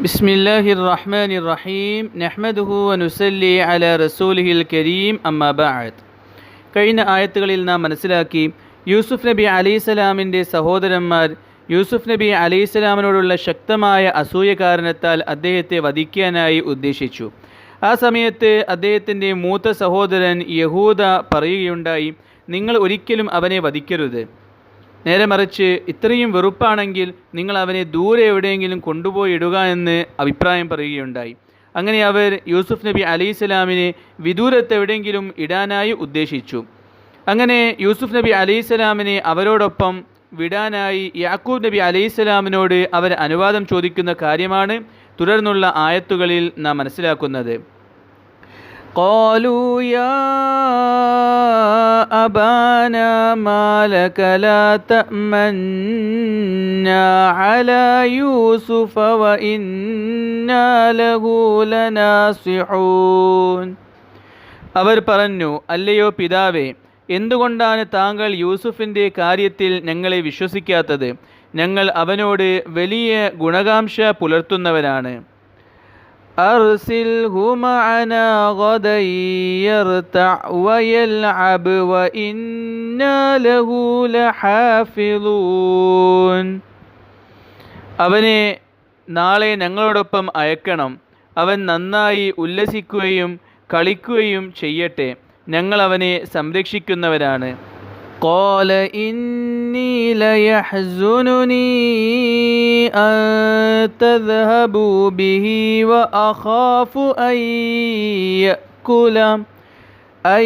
بسم الله الرحمن الرحيم نحمده ونسلي على رسوله الكريم أما بعد കഴിഞ്ഞ ആയത്തുകളിൽ നാം മനസ്സിലാക്കി യൂസുഫ് നബി അലൈഹിസ്സലാമിൻ്റെ സഹോദരന്മാർ യൂസുഫ് നബി അലൈഹിസ്സലാമിനോടുള്ള ശക്തമായ അസൂയ കാരണത്താൽ അദ്ദേഹത്തെ വധിക്കാനായി ഉദ്ദേശിച്ചു ആ സമയത്ത് അദ്ദേഹത്തിൻ്റെ മൂത്ത സഹോദരൻ യഹൂദ പറയുകയുണ്ടായി നിങ്ങൾ ഒരിക്കലും അവനെ വധിക്കരുത് നേരെ മറിച്ച് ഇത്രയും വെറുപ്പാണെങ്കിൽ നിങ്ങൾ അവനെ ദൂരെ എവിടെയെങ്കിലും കൊണ്ടുപോയി ഇടുക എന്ന് അഭിപ്രായം പറയുകയുണ്ടായി. അങ്ങനെ അവർ യൂസുഫ് നബി അലൈഹി സ്വലാമിനെ എവിടെയെങ്കിലും ഇടാനായി ഉദ്ദേശിച്ചു. അങ്ങനെ യൂസുഫ് നബി അലൈഹി അവരോടൊപ്പം വിടാനായി യാക്കൂബ് നബി അലൈഹി അവർ അനുവാദം ചോദിക്കുന്ന കാര്യമാണ് തുടർന്നുള്ള ആയത്തുകളിൽ നാം മനസ്സിലാക്കുന്നത്. قالوا يا أبانا ما لك لا تأمنا على يوسف وإنا له لناصحون അവർ പറഞ്ഞു അല്ലയോ പിതാവേ എന്തുകൊണ്ടാണ് താങ്കൾ യൂസുഫിൻ്റെ കാര്യത്തിൽ ഞങ്ങളെ വിശ്വസിക്കാത്തത് ഞങ്ങൾ അവനോട് വലിയ ഗുണകാംക്ഷ പുലർത്തുന്നവരാണ് أرسله معنا غدا يرتع ويلعب وإنا له لحافظون അവനെ നാളെ ഞങ്ങളോടൊപ്പം അയക്കണം അവൻ നന്നായി ഉല്ലസിക്കുകയും കളിക്കുകയും ചെയ്യട്ടെ ഞങ്ങൾ അവനെ സംരക്ഷിക്കുന്നവരാണ് قال إني ليحزنني أن تذهبوا به وأخاف أن يأكل أن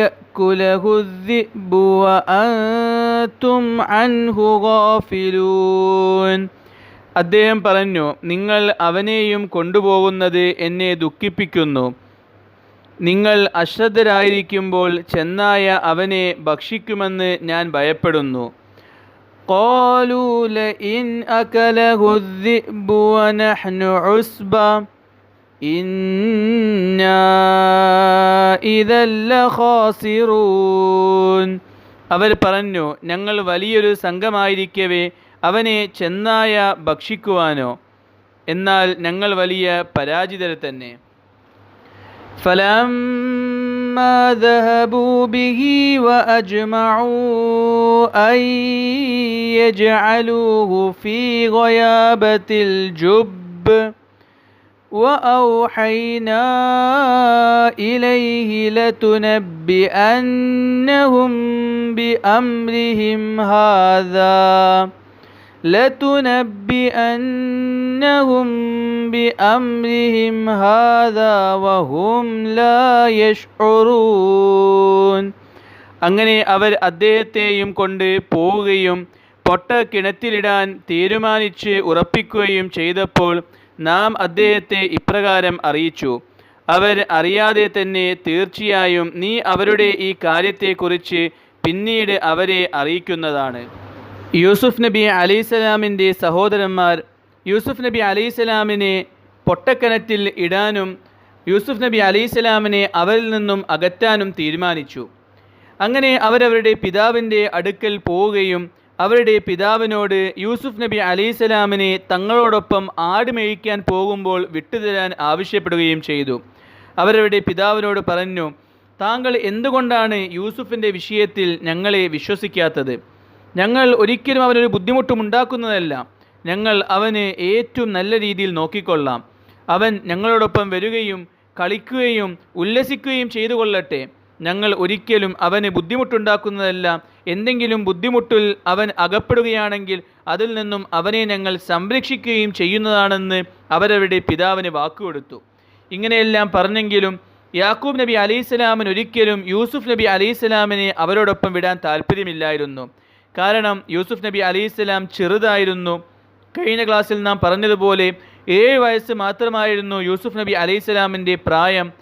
يأكله الذئب وأنتم عنه غافلون അദ്ദേഹം പറഞ്ഞു നിങ്ങൾ അവനെയും കൊണ്ടുപോകുന്നത് എന്നെ ദുഃഖിപ്പിക്കുന്നു നിങ്ങൾ അശ്രദ്ധരായിരിക്കുമ്പോൾ ചെന്നായ അവനെ ഭക്ഷിക്കുമെന്ന് ഞാൻ ഭയപ്പെടുന്നു. ഇൻ അവർ പറഞ്ഞു ഞങ്ങൾ വലിയൊരു സംഘമായിരിക്കവേ അവനെ ചെന്നായ ഭക്ഷിക്കുവാനോ? എന്നാൽ ഞങ്ങൾ വലിയ പരാജിതരെ തന്നെ. فلما ذهبوا به وأجمعوا أن يجعلوه في غيابة الجب وأوحينا إليه لتنبئنهم بأمرهم هذا لتنبئنهم بأمرهم هذا وهم لا يشعرون അങ്ങനെ അവർ അദ്ദേഹത്തെയും കൊണ്ട് പോവുകയും പൊട്ട കിണറ്റിലിടാൻ തീരുമാനിച്ച് ഉറപ്പിക്കുകയും ചെയ്തപ്പോൾ നാം അദ്ദേഹത്തെ ഇപ്രകാരം അറിയിച്ചു അവർ അറിയാതെ തന്നെ തീർച്ചയായും നീ അവരുടെ ഈ കാര്യത്തെക്കുറിച്ച് പിന്നീട് അവരെ അറിയിക്കുന്നതാണ് യൂസുഫ് നബി അലൈഹിസ്സലാമിന്റെ സഹോദരന്മാർ യൂസുഫ് നബി അലൈഹിസ്സലാമിനെ പൊട്ടക്കനറ്റിൽ ഇടാനും യൂസുഫ് നബി അലൈഹിസ്സലാമിനെ അവരിൽ നിന്നും അകറ്റാനും തീരുമാനിച്ചു. അങ്ങനെ അവരവരുടെ പിതാവിന്റെ അടുക്കൽ പോവുകയും അവരുടെ പിതാവിനോട് യൂസുഫ് നബി അലൈഹിസ്സലാമിനെ തങ്ങളോടൊപ്പം ആട് മേയ്ക്കാൻ പോകുമ്പോൾ വിട്ടുതരാൻ ആവശ്യപ്പെടുകയും ചെയ്തു. അവരവരുടെ പിതാവിനോട് പറഞ്ഞു താങ്കൾ എന്തുകൊണ്ടാണ് യൂസുഫിന്റെ വിഷയത്തിൽ ഞങ്ങളെ വിശ്വസിക്കാത്തത്? ഞങ്ങൾ ഒരിക്കലും അവനൊരു ബുദ്ധിമുട്ടും ഉണ്ടാക്കുന്നതല്ല. ഞങ്ങൾ അവന് ഏറ്റവും നല്ല രീതിയിൽ നോക്കിക്കൊള്ളാം. അവൻ ഞങ്ങളോടൊപ്പം വരികയും കളിക്കുകയും ഉല്ലസിക്കുകയും ചെയ്തു കൊള്ളട്ടെ ഞങ്ങൾ ഒരിക്കലും അവന് ബുദ്ധിമുട്ടുണ്ടാക്കുന്നതല്ല. എന്തെങ്കിലും ബുദ്ധിമുട്ടിൽ അവൻ അകപ്പെടുകയാണെങ്കിൽ അതിൽ നിന്നും അവനെ ഞങ്ങൾ സംരക്ഷിക്കുകയും ചെയ്യുന്നതാണെന്ന് അവരവരുടെ പിതാവിന് വാക്കുകൊടുത്തു. ഇങ്ങനെയെല്ലാം പറഞ്ഞെങ്കിലും യാക്കൂബ് നബി അലൈഹിസ്സലാമിന് ഒരിക്കലും യൂസുഫ് നബി അലൈഹിസ്സലാമിനെ അവരോടൊപ്പം വിടാൻ താല്പര്യമില്ലായിരുന്നു കാരണം യൂസുഫ് നബി അലി ഇസ്ലാം ചെറുതായിരുന്നു. കഴിഞ്ഞ ക്ലാസ്സിൽ നാം പറഞ്ഞതുപോലെ ഏഴ് വയസ്സ് മാത്രമായിരുന്നു യൂസുഫ് നബി അലി ഇസ്ലാമിന്റെ പ്രായം.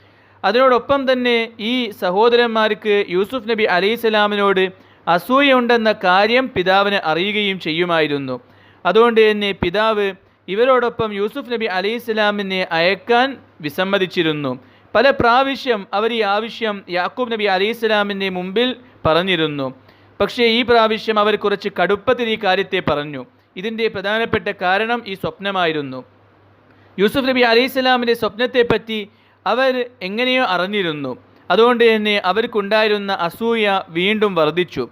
അതിനോടൊപ്പം തന്നെ ഈ സഹോദരന്മാർക്ക് യൂസുഫ് നബി അലി ഇസ്ലാമിനോട് അസൂയുണ്ടെന്ന കാര്യം പിതാവിന് അറിയുകയും ചെയ്യുമായിരുന്നു. അതുകൊണ്ട് തന്നെ പിതാവ് ഇവരോടൊപ്പം യൂസുഫ് നബി അലി ഇസ്ലാമിനെ അയക്കാൻ വിസമ്മതിച്ചിരുന്നു. പല പ്രാവശ്യം അവർ ഈ ആവശ്യം യാക്കൂബ് നബി അലി ഇസ്ലാമിന്റെ മുമ്പിൽ പറഞ്ഞിരുന്നു. പക്ഷേ ഈ പ്രാവശ്യം അവർ കുറച്ച് കടുപ്പത്തിൽ ഈ കാര്യത്തെ പറഞ്ഞു. ഇതിന്റെ പ്രധാനപ്പെട്ട കാരണം ഈ സ്വപ്നമായിരുന്നു. യൂസുഫ് നബി അലൈഹി സ്വലാമിന്റെ സ്വപ്നത്തെപ്പറ്റി അവർ എങ്ങനെയോ അറിഞ്ഞിരുന്നു. അതുകൊണ്ട് തന്നെ അവർക്കുണ്ടായിരുന്ന അസൂയ വീണ്ടും വർദ്ധിച്ചു.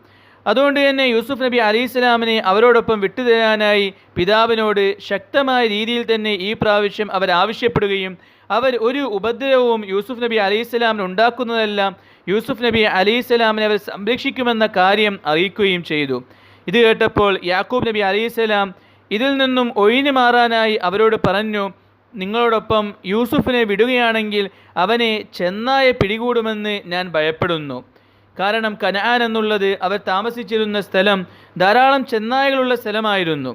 അതുകൊണ്ട് തന്നെ യൂസുഫ് നബി അലൈഹി സ്വലാമിനെ അവരോടൊപ്പം വിട്ടുതരാനായി പിതാവിനോട് ശക്തമായ രീതിയിൽ തന്നെ ഈ പ്രാവശ്യം അവർ ആവശ്യപ്പെടുകയും അവർ ഒരു ഉപദ്രവവും യൂസുഫ് നബി സ്വലാമിന് ഉണ്ടാക്കുന്നതെല്ലാം യൂസുഫ് നബി അലൈഹി സ്വലാമിനെ അവർ സംരക്ഷിക്കുമെന്ന കാര്യം അറിയിക്കുകയും ചെയ്തു. ഇത് കേട്ടപ്പോൾ യാക്കൂബ് നബി അലൈഹി സ്വലാം ഇതിൽ നിന്നും ഒഴിഞ്ഞു മാറാനായി അവരോട് പറഞ്ഞു നിങ്ങളോടൊപ്പം യൂസുഫിനെ വിടുകയാണെങ്കിൽ അവനെ ചെന്നായ പിടികൂടുമെന്ന് ഞാൻ ഭയപ്പെടുന്നു. കാരണം കനാൻ എന്നുള്ളത് അവർ താമസിച്ചിരുന്ന സ്ഥലം ധാരാളം ചെന്നായകളുള്ള സ്ഥലമായിരുന്നു.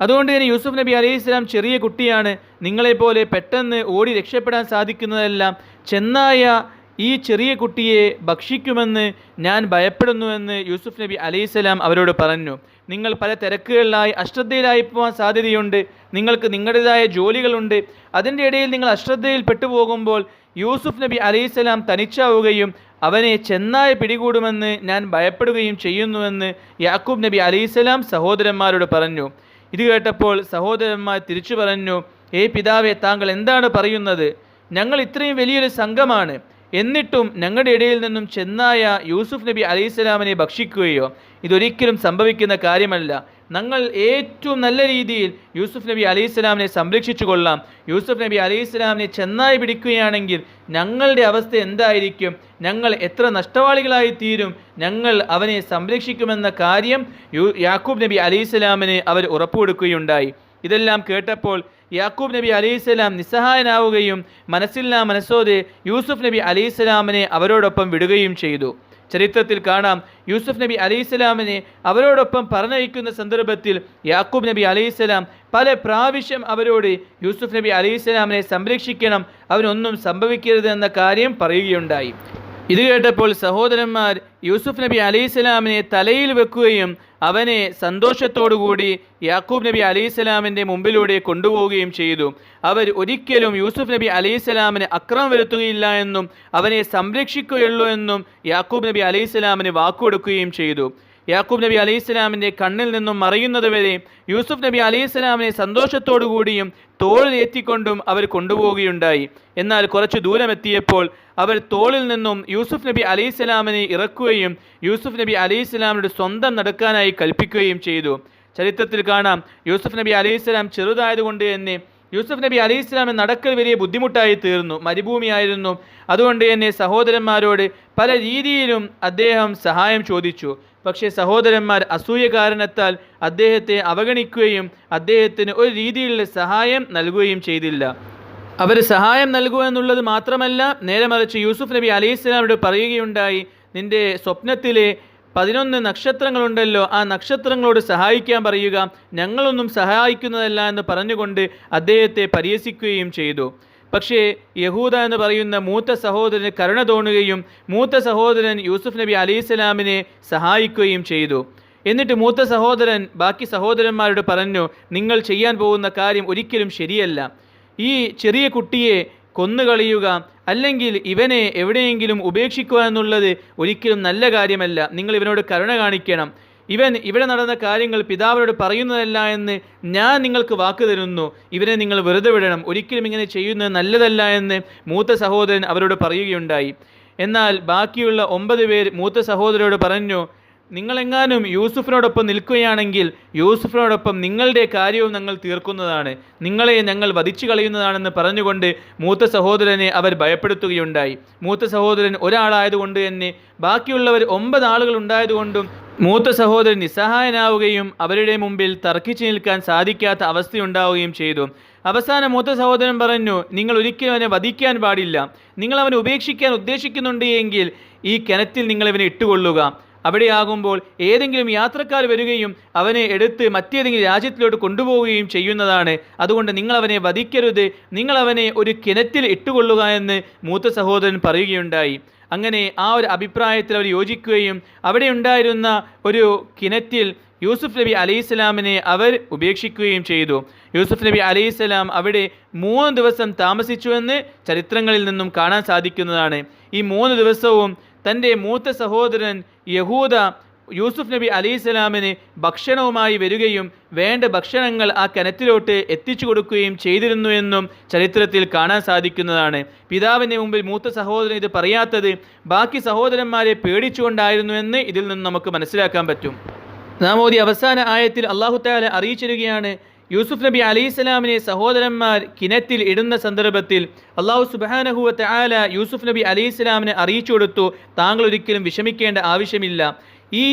അതുകൊണ്ട് തന്നെ യൂസുഫ് നബി അലൈഹി സ്വലാം ചെറിയ കുട്ടിയാണ്. നിങ്ങളെപ്പോലെ പെട്ടെന്ന് ഓടി രക്ഷപ്പെടാൻ സാധിക്കുന്നതെല്ലാം ചെന്നായ ഈ ചെറിയ കുട്ടിയെ ഭക്ഷിക്കുമെന്ന് ഞാൻ ഭയപ്പെടുന്നുവെന്ന് യൂസുഫ് നബി അലൈഹിസ്സലാം അവരോട് പറഞ്ഞു. നിങ്ങൾ പല തിരക്കുകളിലായി അശ്രദ്ധയിലായി പോകാൻ സാധ്യതയുണ്ട്. നിങ്ങൾക്ക് നിങ്ങളുടേതായ ജോലികളുണ്ട്. അതിന്റെ ഇടയിൽ നിങ്ങൾ അശ്രദ്ധയിൽ പെട്ടുപോകുമ്പോൾ യൂസുഫ് നബി അലൈഹിസ്സലാം തനിച്ചാവുകയും അവനെ ചെന്നായ പിടികൂടുമെന്ന് ഞാൻ ഭയപ്പെടുകയും ചെയ്യുന്നുവെന്ന് യാക്കൂബ് നബി അലൈഹിസ്സലാം സഹോദരന്മാരോട് പറഞ്ഞു. ഇത് കേട്ടപ്പോൾ സഹോദരന്മാർ തിരിച്ചു പറഞ്ഞു ഏ പിതാവെ താങ്കൾ എന്താണ് പറയുന്നത്? ഞങ്ങൾ ഇത്രയും വലിയൊരു സംഘമാണ്. എന്നിട്ടും ഞങ്ങളുടെ ഇടയിൽ നിന്നും ചെന്നായ യൂസുഫ് നബി അലൈഹിസ്സലാമിനെ ഭക്ഷിക്കുകയോ ഇതൊരിക്കലും സംഭവിക്കുന്ന കാര്യമല്ല. ഞങ്ങൾ ഏറ്റവും നല്ല രീതിയിൽ യൂസുഫ് നബി അലൈഹിസ്സലാമിനെ സംരക്ഷിച്ചു കൊള്ളാം. യൂസുഫ് നബി അലൈഹിസ്സലാമിനെ ചെന്നായി പിടിക്കുകയാണെങ്കിൽ ഞങ്ങളുടെ അവസ്ഥ എന്തായിരിക്കും? ഞങ്ങൾ എത്ര നഷ്ടവാളികളായി തീരും? ഞങ്ങൾ അവനെ സംരക്ഷിക്കുമെന്ന കാര്യം യാക്കൂബ് നബി അലൈഹിസ്സലാമിന് അവർ ഉറപ്പുകൊടുക്കുകയുണ്ടായി. ഇതെല്ലാം കേട്ടപ്പോൾ യാക്കൂബ് നബി അലൈഹിസ്സലാം നിസ്സഹായനാവുകയും മനസ്സില്ലാ മനസ്സോതെ യൂസുഫ് നബി അലൈഹിസ്സലാമിനെ അവരോടൊപ്പം വിടുകയും ചെയ്തു. ചരിത്രത്തിൽ കാണാം യൂസുഫ് നബി അലൈഹിസ്സലാമിനെ അവരോടൊപ്പം പറഞ്ഞയക്കുന്ന സന്ദർഭത്തിൽ യാക്കൂബ് നബി അലൈഹിസ്സലാം പല പ്രാവശ്യം അവരോട് യൂസുഫ് നബി അലൈഹിസ്സലാമിനെ സംരക്ഷിക്കണം അവനൊന്നും സംഭവിക്കരുത് എന്ന കാര്യം പറയുകയുണ്ടായി. ഇത് കേട്ടപ്പോൾ സഹോദരന്മാർ യൂസുഫ് നബി അലൈഹിസ്സലാമിനെ തലയിൽ വെക്കുകയും അവനെ സന്തോഷത്തോടുകൂടി യാക്കൂബ് നബി അലൈഹിസ്സലാമിന്റെ മുമ്പിലൂടെ കൊണ്ടുപോവുകയും ചെയ്തു. അവർ ഒരിക്കലും യൂസുഫ് നബി അലൈഹിസ്സലാമിന് അക്രമം വരുത്തുകയില്ല എന്നും അവനെ സംരക്ഷിക്കുകയുള്ളൂ എന്നും യാക്കൂബ് നബി അലൈഹിസ്സലാമിന് വാക്കുകൊടുക്കുകയും ചെയ്തു. യാക്കൂബ് നബി അലൈഹി സ്വലാമിന്റെ കണ്ണിൽ നിന്നും മറയുന്നത് വരെ യൂസുഫ് നബി അലൈഹി സ്വലാമിനെ കൂടിയും തോളിലേറ്റിക്കൊണ്ടും അവർ കൊണ്ടുപോവുകയുണ്ടായി. എന്നാൽ കുറച്ച് ദൂരമെത്തിയപ്പോൾ അവർ തോളിൽ നിന്നും യൂസുഫ് നബി അലൈഹി സ്വലാമിനെ ഇറക്കുകയും യൂസുഫ് നബി അലൈഹി സ്വലാമിനോട് സ്വന്തം നടക്കാനായി കൽപ്പിക്കുകയും ചെയ്തു. ചരിത്രത്തിൽ കാണാം യൂസുഫ് നബി അലൈഹി സ്വലാം ചെറുതായതുകൊണ്ട് തന്നെ യൂസുഫ് നബി ഇസ്ലാമിന് നടക്കൽ വലിയ ബുദ്ധിമുട്ടായി തീർന്നു മരുഭൂമിയായിരുന്നു. അതുകൊണ്ട് തന്നെ സഹോദരന്മാരോട് പല രീതിയിലും അദ്ദേഹം സഹായം ചോദിച്ചു. പക്ഷേ സഹോദരന്മാർ അസൂയ കാരണത്താൽ അദ്ദേഹത്തെ അവഗണിക്കുകയും അദ്ദേഹത്തിന് ഒരു രീതിയിലുള്ള സഹായം നൽകുകയും ചെയ്തില്ല. അവർ സഹായം നൽകുക എന്നുള്ളത് മാത്രമല്ല നേരെ മറിച്ച് യൂസുഫ് നബി അലൈഹി സ്വലാമിനോട് പറയുകയുണ്ടായി നിന്റെ സ്വപ്നത്തിലെ പതിനൊന്ന് നക്ഷത്രങ്ങളുണ്ടല്ലോ ആ നക്ഷത്രങ്ങളോട് സഹായിക്കാൻ പറയുക. ഞങ്ങളൊന്നും സഹായിക്കുന്നതല്ല എന്ന് പറഞ്ഞുകൊണ്ട് അദ്ദേഹത്തെ പരിഹസിക്കുകയും ചെയ്തു. പക്ഷേ യഹൂദ എന്ന് പറയുന്ന മൂത്ത സഹോദരന് കരുണ തോന്നുകയും മൂത്ത സഹോദരൻ യൂസുഫ് നബി അലി സ്വലാമിനെ സഹായിക്കുകയും ചെയ്തു. എന്നിട്ട് മൂത്ത സഹോദരൻ ബാക്കി സഹോദരന്മാരോട് പറഞ്ഞു നിങ്ങൾ ചെയ്യാൻ പോകുന്ന കാര്യം ഒരിക്കലും ശരിയല്ല. ഈ ചെറിയ കുട്ടിയെ കൊന്നുകളയുക അല്ലെങ്കിൽ ഇവനെ എവിടെയെങ്കിലും ഉപേക്ഷിക്കുക എന്നുള്ളത് ഒരിക്കലും നല്ല കാര്യമല്ല. നിങ്ങൾ ഇവനോട് കരുണ കാണിക്കണം. ഇവൻ ഇവിടെ നടന്ന കാര്യങ്ങൾ പിതാവിനോട് പറയുന്നതല്ല എന്ന് ഞാൻ നിങ്ങൾക്ക് വാക്ക് തരുന്നു. ഇവരെ നിങ്ങൾ വെറുതെ വിടണം. ഒരിക്കലും ഇങ്ങനെ ചെയ്യുന്നത് നല്ലതല്ല എന്ന് മൂത്ത സഹോദരൻ അവരോട് പറയുകയുണ്ടായി. എന്നാൽ ബാക്കിയുള്ള ഒമ്പത് പേർ മൂത്ത സഹോദരോട് പറഞ്ഞു നിങ്ങളെങ്ങാനും യൂസുഫിനോടൊപ്പം നിൽക്കുകയാണെങ്കിൽ യൂസുഫിനോടൊപ്പം നിങ്ങളുടെ കാര്യവും ഞങ്ങൾ തീർക്കുന്നതാണ്. നിങ്ങളെ ഞങ്ങൾ വധിച്ചു കളയുന്നതാണെന്ന് പറഞ്ഞുകൊണ്ട് മൂത്ത സഹോദരനെ അവർ ഭയപ്പെടുത്തുകയുണ്ടായി. മൂത്ത സഹോദരൻ ഒരാളായതുകൊണ്ട് തന്നെ ബാക്കിയുള്ളവർ ഒമ്പത് ആളുകൾ ഉണ്ടായതുകൊണ്ടും മൂത്ത സഹോദരൻ നിസ്സഹായനാവുകയും അവരുടെ മുമ്പിൽ തർക്കിച്ചു നിൽക്കാൻ സാധിക്കാത്ത അവസ്ഥയുണ്ടാവുകയും ചെയ്തു. അവസാനം മൂത്ത സഹോദരൻ പറഞ്ഞു നിങ്ങൾ ഒരിക്കലും അവനെ വധിക്കാൻ പാടില്ല. നിങ്ങൾ അവനെ ഉപേക്ഷിക്കാൻ ഉദ്ദേശിക്കുന്നുണ്ട് എങ്കിൽ ഈ കിണറ്റിൽ നിങ്ങൾ ഇവനെ ഇട്ടുകൊള്ളുക. അവിടെയാകുമ്പോൾ ഏതെങ്കിലും യാത്രക്കാർ വരികയും അവനെ എടുത്ത് മറ്റേതെങ്കിലും രാജ്യത്തിലോട്ട് കൊണ്ടുപോവുകയും ചെയ്യുന്നതാണ്. അതുകൊണ്ട് നിങ്ങൾ അവനെ വധിക്കരുത്. നിങ്ങൾ അവനെ ഒരു കിണറ്റിൽ ഇട്ടുകൊള്ളുക എന്ന് മൂത്ത സഹോദരൻ പറയുകയുണ്ടായി. അങ്ങനെ ആ ഒരു അഭിപ്രായത്തിൽ അവർ യോജിക്കുകയും അവിടെ ഉണ്ടായിരുന്ന ഒരു കിണറ്റിൽ യൂസുഫ് നബി അലൈഹിസ്സലാമിനെ അവർ ഉപേക്ഷിക്കുകയും ചെയ്തു. യൂസുഫ് നബി അലൈഹി സ്വലാം അവിടെ മൂന്ന് ദിവസം താമസിച്ചുവെന്ന് ചരിത്രങ്ങളിൽ നിന്നും കാണാൻ സാധിക്കുന്നതാണ്. ഈ മൂന്ന് ദിവസവും തന്റെ മൂത്ത സഹോദരൻ യഹൂദ യൂസുഫ് നബി അലി ഇസ്ലാമിന് ഭക്ഷണവുമായി വരികയും വേണ്ട ഭക്ഷണങ്ങൾ ആ കിണറ്റിലോട്ട് എത്തിച്ചു കൊടുക്കുകയും ചെയ്തിരുന്നു എന്നും ചരിത്രത്തിൽ കാണാൻ സാധിക്കുന്നതാണ്. പിതാവിന്റെ മുമ്പിൽ മൂത്ത സഹോദരൻ ഇത് പറയാത്തത് ബാക്കി സഹോദരന്മാരെ പേടിച്ചുകൊണ്ടായിരുന്നു എന്ന് ഇതിൽ നിന്ന് നമുക്ക് മനസ്സിലാക്കാൻ പറ്റും. നാം അവസാന ആയത്തിൽ അള്ളാഹു താല അറിയിച്ചിരിക്കുകയാണ് യൂസുഫ് നബി അലി ഇസ്ലാമിനെ സഹോദരന്മാർ കിണറ്റിൽ ഇടുന്ന സന്ദർഭത്തിൽ അള്ളാഹു സുബാനഹുവത്തെ ആല യൂസുഫ് നബി അലി ഇസ്ലാമിനെ അറിയിച്ചു കൊടുത്തു. താങ്കൾ ഒരിക്കലും വിഷമിക്കേണ്ട ആവശ്യമില്ല. ഈ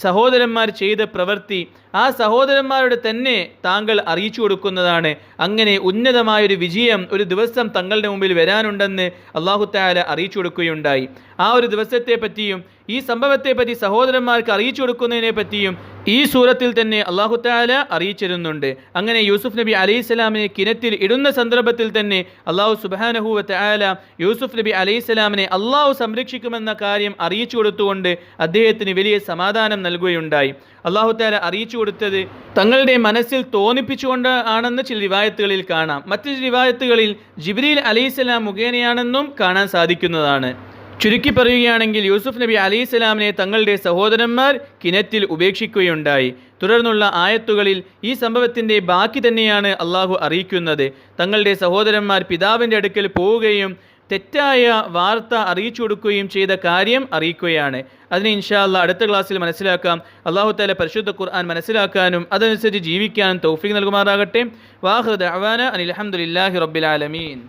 സഹോദരന്മാർ ചെയ്ത പ്രവൃത്തി ആ സഹോദരന്മാരുടെ തന്നെ താങ്കൾ അറിയിച്ചു കൊടുക്കുന്നതാണ്. അങ്ങനെ ഉന്നതമായൊരു വിജയം ഒരു ദിവസം തങ്ങളുടെ മുമ്പിൽ വരാനുണ്ടെന്ന് അള്ളാഹു താല അറിയിച്ചു കൊടുക്കുകയുണ്ടായി. ആ ഒരു ദിവസത്തെ പറ്റിയും ഈ സംഭവത്തെ പറ്റി സഹോദരന്മാർക്ക് അറിയിച്ചു കൊടുക്കുന്നതിനെ പറ്റിയും ഈ സൂറത്തിൽ തന്നെ അള്ളാഹു താല അറിയിച്ചിരുന്നുണ്ട്. അങ്ങനെ യൂസുഫ് നബി അലൈഹിസ്സലാമിനെ കിണറ്റിൽ ഇടുന്ന സന്ദർഭത്തിൽ തന്നെ അള്ളാഹു സുബാനഹുവ താല യൂസുഫ് നബി അലൈഹിസ്സലാമിനെ അള്ളാഹു സംരക്ഷിക്കുമെന്ന കാര്യം അറിയിച്ചു കൊടുത്തുകൊണ്ട് അദ്ദേഹത്തിന് വലിയ സമാധാനം നൽകുകയുണ്ടായി. അള്ളാഹുത്താല അറിയിച്ചു കൊടുത്തത് തങ്ങളുടെ മനസ്സിൽ തോന്നിപ്പിച്ചുകൊണ്ട് ആണെന്ന് ചില റിവായത്തുകളിൽ കാണാം. മറ്റു റിവായത്തുകളിൽ ജിബ്രീൽ അലൈഹിസ്സലാം മുഖേനയാണെന്നും കാണാൻ സാധിക്കുന്നതാണ്. ചുരുക്കി പറയുകയാണെങ്കിൽ യൂസുഫ് നബി അലൈഹി സ്വലാമിനെ തങ്ങളുടെ സഹോദരന്മാർ കിണറ്റിൽ ഉപേക്ഷിക്കുകയുണ്ടായി. തുടർന്നുള്ള ആയത്തുകളിൽ ഈ സംഭവത്തിന്റെ ബാക്കി തന്നെയാണ് അള്ളാഹു അറിയിക്കുന്നത്. തങ്ങളുടെ സഹോദരന്മാർ പിതാവിന്റെ അടുക്കൽ പോവുകയും തെറ്റായ വാർത്ത അറിയിച്ചു കൊടുക്കുകയും ചെയ്ത കാര്യം അറിയിക്കുകയാണ്. അതിനെ ഇൻഷാല്ല അടുത്ത ക്ലാസ്സിൽ മനസ്സിലാക്കാം. അള്ളാഹു താല പരിശുദ്ധ ഖുർആൻ മനസ്സിലാക്കാനും അതനുസരിച്ച് ജീവിക്കാനും തൗഫീഖ് നൽകുമാറാകട്ടെ. വാഹൃദ് അവാന അനിൽ അഹമ്മദില്ലാഹി റബ്ബിൽ ആലമീൻ.